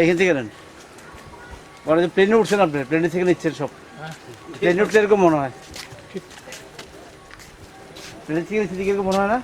এইখান থেকে নেন। মানে প্লেনে উঠছেন আপনি প্লেনে থেকে নিচ্ছেন সব। প্লেনে উঠলে এরকম মনে হয়। প্লেনে থেকে নিচ্ছে এরকম মনে হয় না?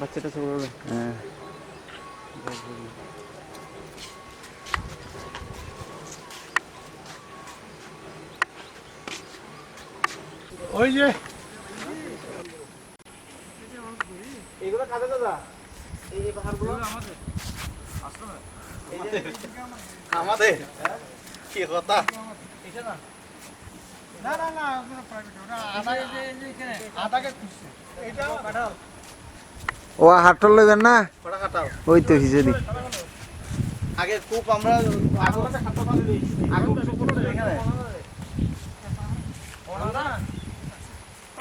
বাচ্চাটা বড় হ্যাঁ। ওই যে। এগুলো কাজে দাদা। এই এই পাহাড়গুলো। আমাদের। কি কথা? না। না না ওগুলো private, ওটা আদাকে আদাকে খুঁজছে এটা কাঁঠাল ও হাটল লইবেন না? ওই তো হিসেবে আগে খুব আমরা আগে আগে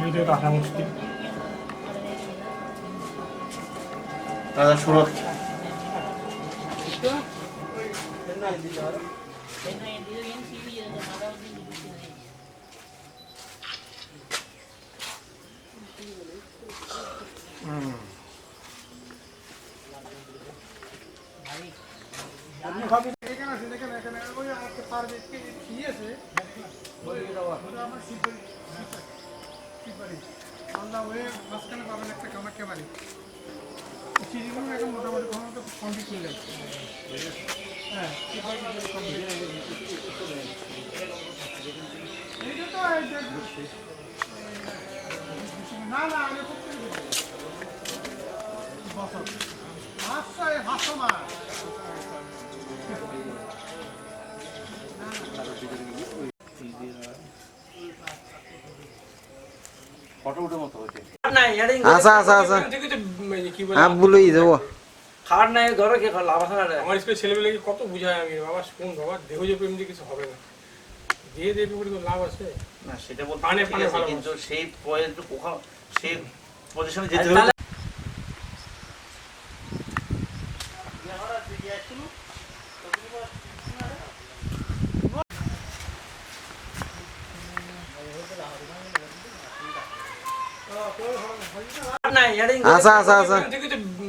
ভিডিও রাখা মুশকিল দাদা সুরত এখানে আছে এখানে এখানে ওই আমাকে পারবে কি আছে আমার শিল্পী শিল্পী আল্লাহ ওই মাঝখানে একটা কামাখ্যা বাড়ি সিঁড়িগুলো এখন মোটামুটি কোনো কমপ্লিট করে যাচ্ছে হ্যাঁ না না আমি বছর আচ্ছা হাসো মাছ ফটো আচ্ছা আচ্ছা আচ্ছা বলেই দেবো খাওয়ার নাই ঘরে কে লাভ আছে না আমার স্কুলে ছেলেমেয়েকে কত বুঝায় আমি বাবা শুন বাবা দেহ যে প্রেম দিয়ে কিছু হবে না। দিয়ে দেবে বলে লাভ আছে। না সেটা বলতে পানে পানে আছে, ভালো কিন্তু সেই পয়েন্ট কোথাও সেই পজিশনে যেতে নাই আচ্ছা আচ্ছা আচ্ছা।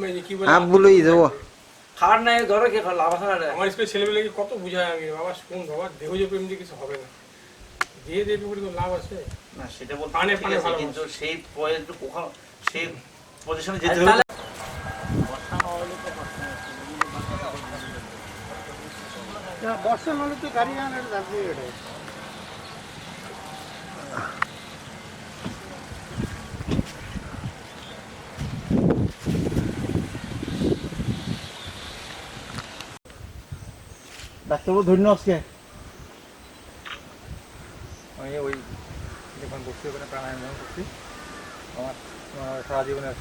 ঠিক আছে কি বলে? আপ বলেই দেবো। খাওয়ার নাই ঘরে কে লাভ আছে না আমার স্কুলে ছেলেমেয়েকে কত বুঝায় আমি বাবা শুন বাবা দেহ যে প্রেম কিছু হবে না। দিয়ে দেবে বলে কোনো লাভ আছে। না সেটা বলতে পানে পানে ভালো কিন্তু সেই পয়েন্ট কোথাও সেই পজিশনে যেতে হলে বর্ষা হলে তো গাড়ি আনার যাবে ডাক্তারবাবু ধন্য আজকে। আমি ওই যখন বসছি ওখানে প্রাণায়াম করছি আমার সারা জীবনের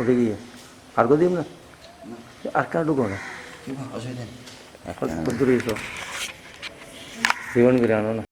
উঠে গিয়ে আর কো দিব না? আর কার ঢুকো না? দূরে এসো? জীবন করে আনো না।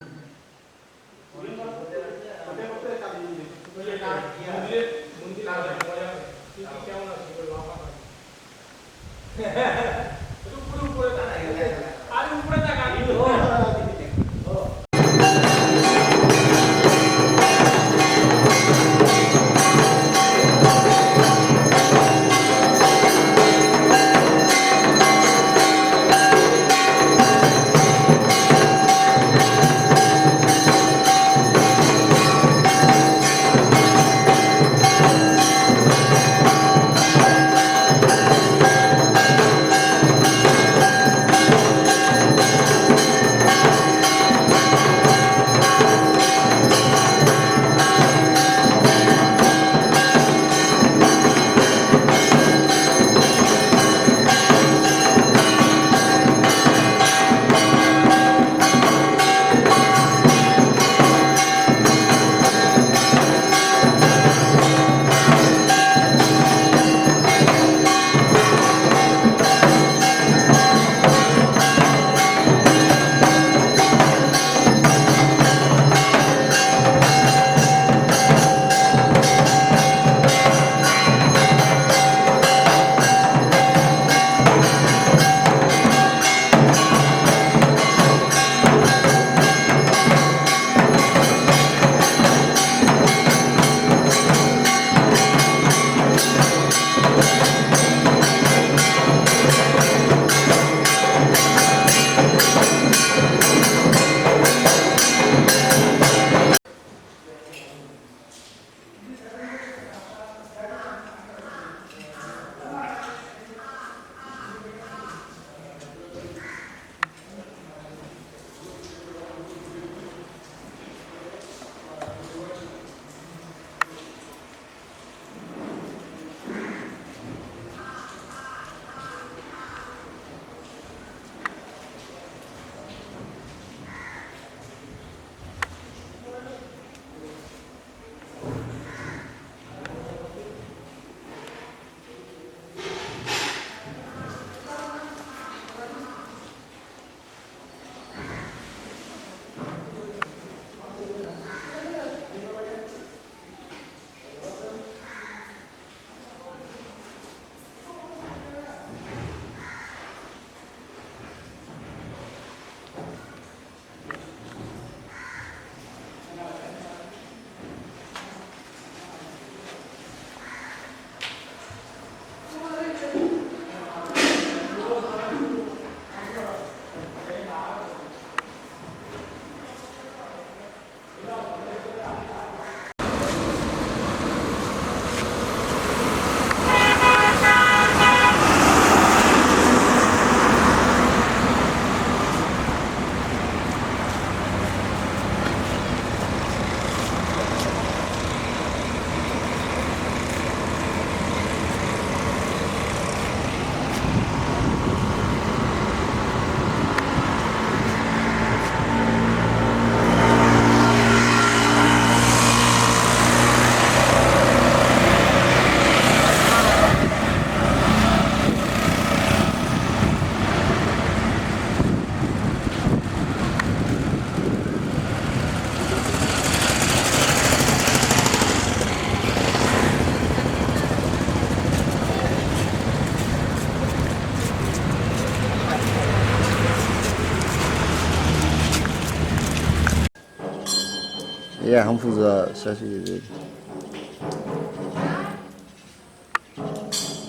也很负责消息的。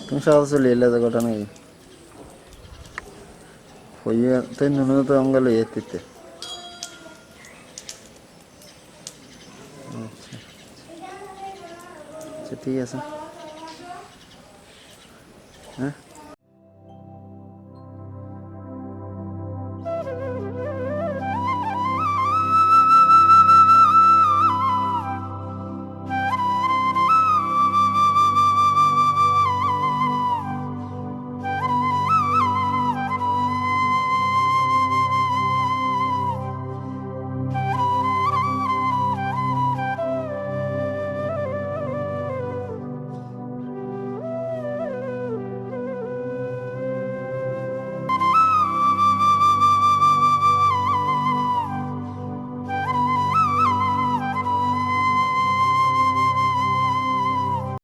তুমি সাহস লিলে তো ঘটনা কি হইয়ে তাই নুন তো অঙ্গল এতিতে আচ্ছা আচ্ছা ঠিক আছে হ্যাঁ